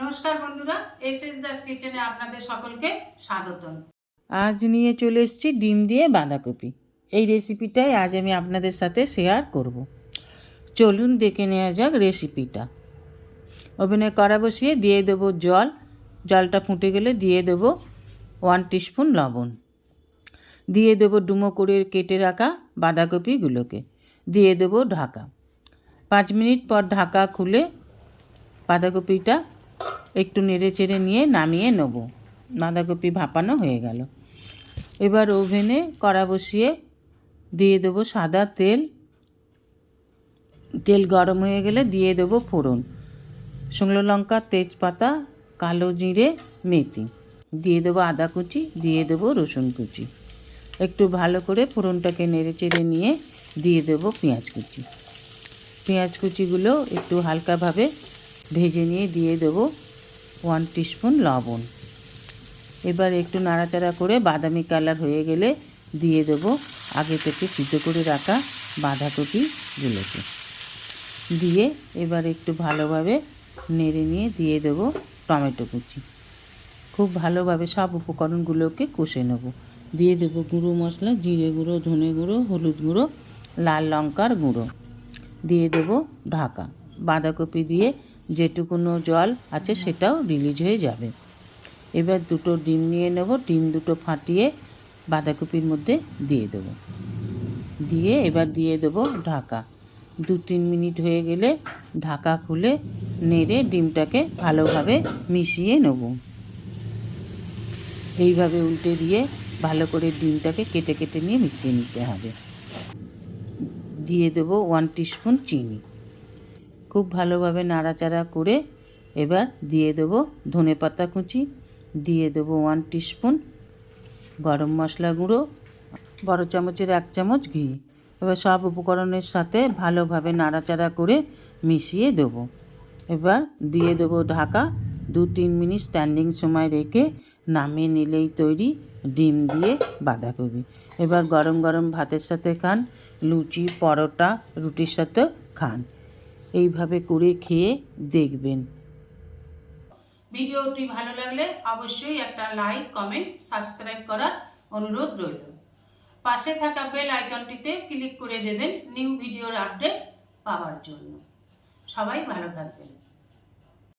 নমস্কার বন্ধুরা S S Das কিচেনে আপনাদের সকলকে স্বাগতম। আজ নিয়ে চলে এসেছি ডিম দিয়ে বাঁধাকপি। এই রেসিপিটাই আজ আমি আপনাদের সাথে শেয়ার করব। চলুন দেখে নেওয়া যাক রেসিপিটা। ওভেনে কড়া বসিয়ে দিয়ে দেবো জল। জলটা ফুটে গেলে দিয়ে দেবো ওয়ান টিস্পুন লবণ। দিয়ে দেবো ডুমো করে কেটে রাখা বাঁধাকপিগুলোকে। দিয়ে দেবো ঢাকা। পাঁচ মিনিট পর ঢাকা খুলে বাঁধাকপিটা একটু নেড়ে চেড়ে নিয়ে নামিয়ে নেব। বাঁধাকপি ভাপানো হয়ে গেল। এবার ওভেনে কড়া বসিয়ে দিয়ে দেবো সাদা তেল। তেল গরম হয়ে গেলে দিয়ে দেবো ফোড়ন। শুকনো লঙ্কা, তেজপাতা, কালো জিরে, মেথি। দিয়ে দেবো আদা কুচি, দিয়ে দেবো রসুন কুচি। একটু ভালো করে ফোড়নটাকে নেড়ে চেড়ে নিয়ে দিয়ে দেবো পেঁয়াজ কুচি। পেঁয়াজ কুচিগুলো একটু হালকাভাবে ভেজে নিয়ে দিয়ে দেবো ওয়ান টিস্পুন লবণ। এবার একটু নাড়াচাড়া করে বাদামি কালার হয়ে গেলে দিয়ে দেবো আগে থেকে সিদ্ধ করে রাখা বাঁধাকপিগুলোকে দিয়ে এবার একটু ভালোভাবে নেড়ে নিয়ে দিয়ে দেবো টমেটো কুচি। খুব ভালোভাবে সব উপকরণগুলোকে কষে নেব। দিয়ে দেবো গুঁড়ো মশলা, জিরে গুঁড়ো, ধনে গুঁড়ো, হলুদ গুঁড়ো, লাল লঙ্কার গুঁড়ো। দিয়ে দেবো ঢাকা। বাঁধাকপি দিয়ে যেটুকুনো জল আছে সেটাও রিলিজ হয়ে যাবে। এবার দুটো ডিম নিয়ে নেব, ডিম দুটো ফাটিয়ে বাঁধাকপির মধ্যে দিয়ে দেবো। দিয়ে এবার দিয়ে দেবো ঢাকা। দু তিন মিনিট হয়ে গেলে ঢাকা খুলে নেড়ে ডিমটাকে ভালোভাবে মিশিয়ে নেব। এইভাবে উল্টে দিয়ে ভালো করে ডিমটাকে কেটে কেটে নিয়ে মিশিয়ে নিতে হবে। দিয়ে দেবো ওয়ান টিস্পুন চিনি। খুব ভালোভাবে নাড়াচাড়া করে এবার দিয়ে দেবো ধনে পাতা কুচি, দিয়ে দেবো ওয়ান টিস্পুন গরম মশলা গুঁড়ো, বড় চামচের এক চামচ ঘি। এবার সব উপকরণের সাথে ভালোভাবে নাড়াচাড়া করে মিশিয়ে দেবো। এবার দিয়ে দেবো ঢাকা দু তিন মিনিট স্ট্যান্ডিং সময় রেখে নামিয়ে নিলেই তৈরি ডিম দিয়ে বাঁধাকপি। এবার গরম গরম ভাতের সাথে খান, লুচি, পরোটা, রুটির সাথে খান। এইভাবে করে খেয়ে দেখবেন। ভিডিওটি ভালো লাগলে অবশ্যই একটা লাইক, কমেন্ট, সাবস্ক্রাইব করার অনুরোধ রইল। পাশে থাকা বেল আইকনটিতে ক্লিক করে দেবেন নিউ ভিডিওর আপডেট পাওয়ার জন্য। সবাই ভালো থাকবেন।